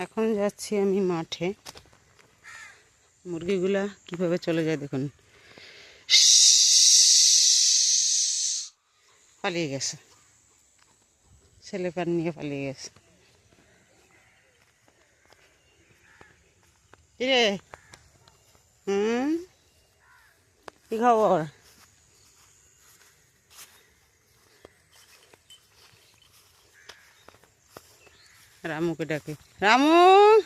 এখন যাচ্ছি আমি মাঠে। মুরগিগুলা কীভাবে চলে যায় দেখুন। পালিয়ে গেছে। ছেলে পার নিয়ে পালিয়ে গেছে। কিরে? হুম? কি খবর? রামুকে ডাকে। রামু!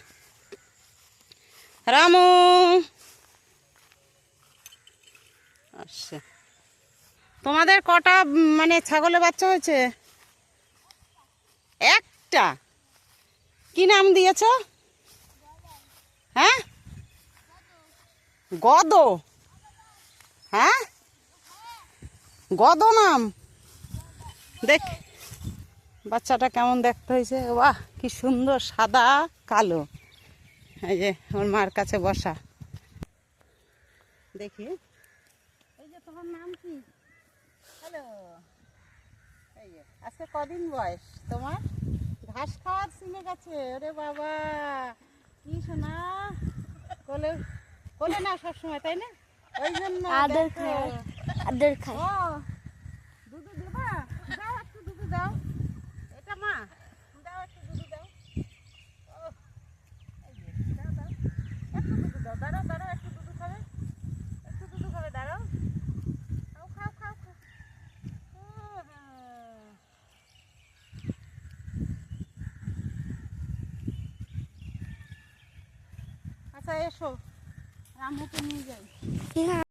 রামু! আচ্ছা তোমাদের কটা মানে ছাগলের বাচ্চা হয়েছে? একটা। কি নাম দিয়েছ? হ্যাঁ? গদ। হ্যাঁ? গদ নাম। দেখ। বাচ্চাটা কেমন দেখতে হয়েছে? বাহ কি সুন্দর সাদা কালো। এই যে ওর মার কাছে বসা। দেখি। এই যে তোমার নাম কি? হ্যালো এই যে আজকে কদিন বয়স? তোমার? ঘাস খাওয়ার শিখে গেছে। ওরে বাবা কি শোনা কোলে কোলে না সবসময় তাই না? ওই জন্য আদর। খায় আদর খায়। ও দুধু দেবা? দাও একটু দুধু দাও এটা মা দাও একটু দুধু দাও ও, এই যে, দাও, দাও। একটু দুধু দাও দাঁড়াও দাঁড়াও একটু দুধু খাবে একটু দুধু খাবে দাঁড়াও খাও খাও খাও খাও ও, হ্যাঁ। আচ্ছা এসো রামুকে নিয়ে যাই। হ্যাঁ